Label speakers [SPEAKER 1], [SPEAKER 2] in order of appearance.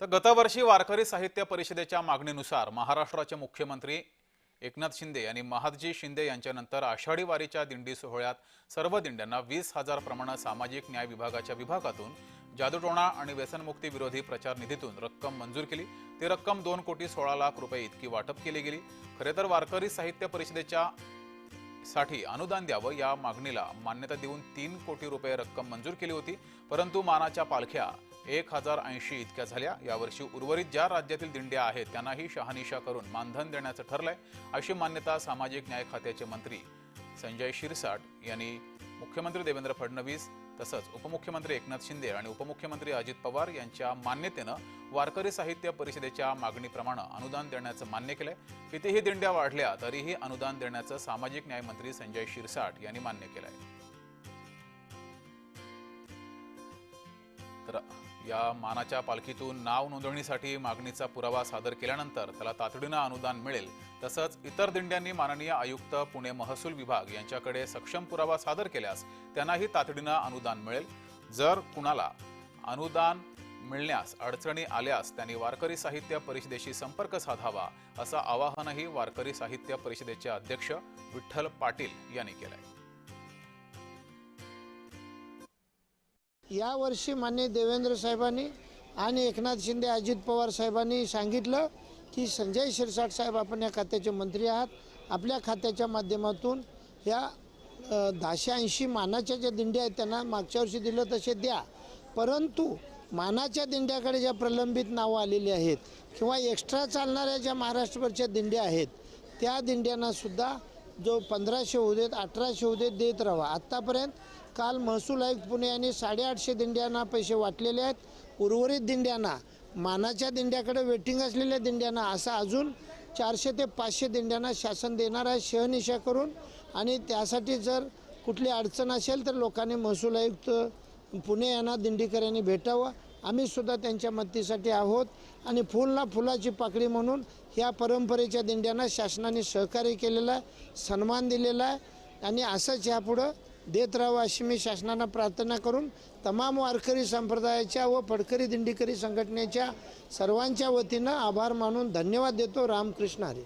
[SPEAKER 1] तर गतवर्षी वारकरी साहित्य परिषदेच्या मागणीनुसार महाराष्ट्राचे मुख्यमंत्री एकनाथ शिंदे आणि महादजी शिंदे यांच्यानंतर आषाढी वारीच्या दिंडी सोहळ्यात सर्व दिंड्यांना वीस हजार प्रमाणात सामाजिक न्याय विभागाच्या विभागातून जादूटोणा आणि व्यसनमुक्ती विरोधी प्रचार निधीतून रक्कम मंजूर केली. ती रक्कम दोन कोटी सोळा लाख रुपये इतकी वाटप केली गेली. खरे तर वारकरी साहित्य परिषदेच्या साठी अनुदान द्यावं या मागणीला मान्यता देऊन तीन कोटी रुपये रक्कम मंजूर केली होती. परंतु मानाच्या पालख्या एक हजार ऐंशी इतक्या झाल्या. यावर्षी उर्वरित ज्या राज्यातील दिंड्या आहेत त्यांनाही शहानिशा करून मानधन देण्याचं ठरलंय अशी मान्यता सामाजिक न्याय खात्याचे मंत्री संजय शिरसाट यांनी मुख्यमंत्री देवेंद्र फडणवीस तसंच उपमुख्यमंत्री एकनाथ शिंदे आणि उपमुख्यमंत्री अजित पवार यांच्या मान्यतेनं वारकरी साहित्य परिषदेच्या मागणीप्रमाणे अनुदान देण्याचं मान्य केलंय. कितीही दिंड्या वाढल्या तरीही अनुदान देण्याचं सामाजिक न्याय मंत्री संजय शिरसाट यांनी मान्य केलंय. या मानाच्या पालखीतून नाव नोंदणीसाठी मागणीचा पुरावा सादर केल्यानंतर त्याला तातडीनं अनुदान मिळेल. तसंच इतर दिंड्यांनी माननीय आयुक्त पुणे महसूल विभाग यांच्याकडे सक्षम पुरावा सादर केल्यास त्यांनाही तातडीनं अनुदान मिळेल. जर कुणाला अनुदान मिळण्यास अडचणी आल्यास त्यांनी वारकरी साहित्य परिषदेशी संपर्क साधावा असं आवाहनही वारकरी साहित्य परिषदेचे अध्यक्ष विठ्ठल पाटील यांनी केलं आहे
[SPEAKER 2] यावर्षी मान्य देवेंद्र साहेबांनी आणि एकनाथ शिंदे अजित पवार साहेबांनी सांगितलं की संजय शिरसाट साहेब आपण या खात्याचे मंत्री आहात. आपल्या खात्याच्या माध्यमातून या दहाशे ऐंशी मानाच्या ज्या दिंड्या आहेत त्यांना मागच्या वर्षी दिलं तसे द्या. परंतु मानाच्या दिंड्याकडे ज्या प्रलंबित नावं आलेली आहेत किंवा एक्स्ट्रा चालणाऱ्या ज्या महाराष्ट्रभरच्या दिंड्या आहेत त्या दिंड्यांनासुद्धा जो पंधराशे होऊ देत अठराशे होऊ देत देत राहा आत्तापर्यंत काल महसूल आयुक्त पुणे यांनी साडेआठशे दिंड्यांना पैसे वाटलेले आहेत. उर्वरित दिंड्यांना मानाच्या दिंड्याकडे वेटिंग असलेल्या दिंड्यांना असं अजून चारशे ते पाचशे दिंड्यांना शासन देणार आहे शहनिशा करून. आणि त्यासाठी जर कुठली अडचण असेल तर लोकांनी महसूल आयुक्त पुणे यांना दिंडीकर यांनी भेटावं. आम्ही सुद्धा त्यांच्या मदतीसाठी आहोत. आणि फुलला फुलाची पाकळी म्हणून ह्या परंपरेच्या दिंड्यांना शासनाने सहकार्य केलेलं आहे सन्मान दिलेला आहे. आणि असंच ह्यापुढं देत राहावं अशी मी शासनानं प्रार्थना करून तमाम वारकरी संप्रदायाच्या व फडकरी दिंडीकरी संघटनेच्या सर्वांच्या वतीनं आभार मानून धन्यवाद देतो. रामकृष्ण हरी.